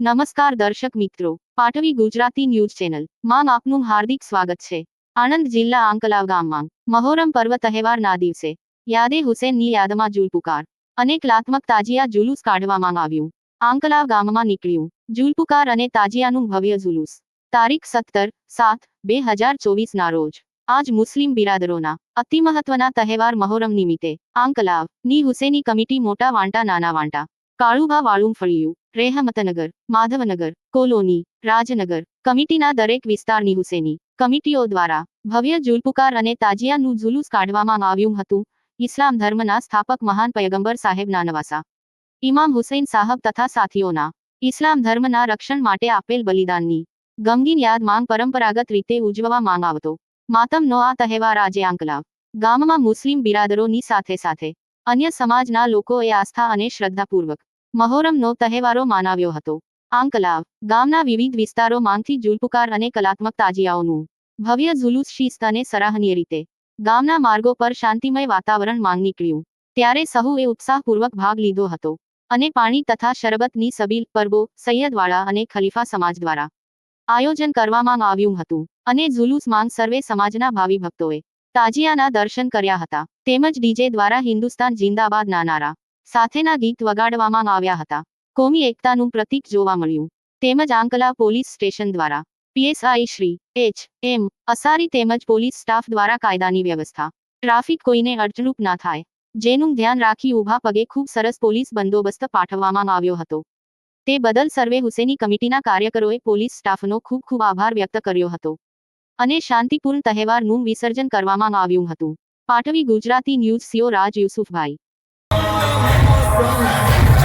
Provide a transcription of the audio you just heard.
નમસ્કાર દર્શક મિત્રો પાટવી ગુજરાતી ન્યૂઝ ચેનલ. માં આપનું હાર્દિક સ્વાગત છે. આણંદ જિલ્લા આંકલાવ ગામમાં, મહોરમ પર્વ તહેવારના દિવસે, યાદે હુસેનની યાદમાં જુલપુકાર અને કલાત્મક તાજિયા જુલુસ કાઢવામાં આવ્યું. આંકલાવ ગામમાં નીકળ્યું જુલપુકાર અને તાજિયાનું ભવ્ય જુલુસ. તારીખ સત્તર, સાત, બે હજાર ચોવીસના રોજ. આજ મુસ્લિમ બિરાદરોના અતિ મહત્વના તહેવાર મહોરમ નિમિત્તે આંકલાવની હુસેની કમિટી મોટા વાંટા નાના વાંટા, કાળુભા વાળું ફળિયું રેહમતનગર માધવનગર કોલોની રાજનગર કમિટીના દરેક વિસ્તારની હુસેની કમિટીઓ દ્વારા ભવ્ય જુલપુકાર અને તાજિયાનું જુલુસ કાઢવામાં આવ્યું હતું ઇસ્લામ ધર્મના સ્થાપક મહાન પયગંબર સાહેબના નવાસા ઇમામ હુસૈન સાહબ તથા સાથીઓના ઇસ્લામ ધર્મના રક્ષણ માટે આપેલ બલિદાનની ગમગીન યાદ માંગ પરંપરાગત રીતે ઉજવવા માંગ આવતો માતમનો આ તહેવાર આજે આંકલાવ ગામમાં મુસ્લિમ બિરાદરોની સાથે સાથે અન્ય સમાજના લોકોએ આસ્થા અને શ્રદ્ધાપૂર્વક મહોરમનો તહેવારો માનાવ્યો હતો. આંકલાવ ગામના વિવિધ વિસ્તારોમાંથી જુલપુકાર અને કલાત્મક તાજિયાઓનું ભવ્ય જુલુસ શિસ્ત અને સરાહનીય રીતે ગામના માર્ગો પર શાંતિમય વાતાવરણ માંગ નીકળ્યું. ત્યારે સહુએ ઉત્સાહપૂર્વક ભાગ લીધો હતો અને પાણી તથા શરબતની સબીલ, પરબો, સૈયદવાળા અને ખલીફા સમાજ દ્વારા આયોજન કરવામાં આવ્યું હતું અને જુલુસ માંગ સર્વે સમાજના ભાવિ ભક્તોએ તાજિયાના દર્શન કર્યા હતા. તેમજ ડીજે દ્વારા હિન્દુસ્તાન જિંદાબાદ ના નારા સાથેના ગીત વગાડવામાં આવ્યા હતા. કોમી એકતાનું પ્રતીક જોવા મળ્યું. તેમજ આંકલા પોલીસ સ્ટેશન દ્વારા. PSI Shri, H, M, Asari તેમજ પોલીસ સ્ટાફ દ્વારા કાયદાની વ્યવસ્થા. ટ્રાફિક કોઈને અડચણૂપ ના થાય. જેનું ધ્યાન રાખી ઊભા પગે ખૂબ સરસ પોલીસ બંદોબસ્ત પાઠવવામાં આવ્યો હતો. તે બદલ સર્વે હુસેની કમિટીના કાર્યકરોએ પોલીસ સ્ટાફનો ખૂબ ખૂબ આભાર વ્યક્ત કર્યો હતો. અને શાંતિપૂર્ણ તહેવારનું વિસર્જન કરવામાં આવ્યું હતું. Patvi Gujarati news CO Raj Yusufbhai. from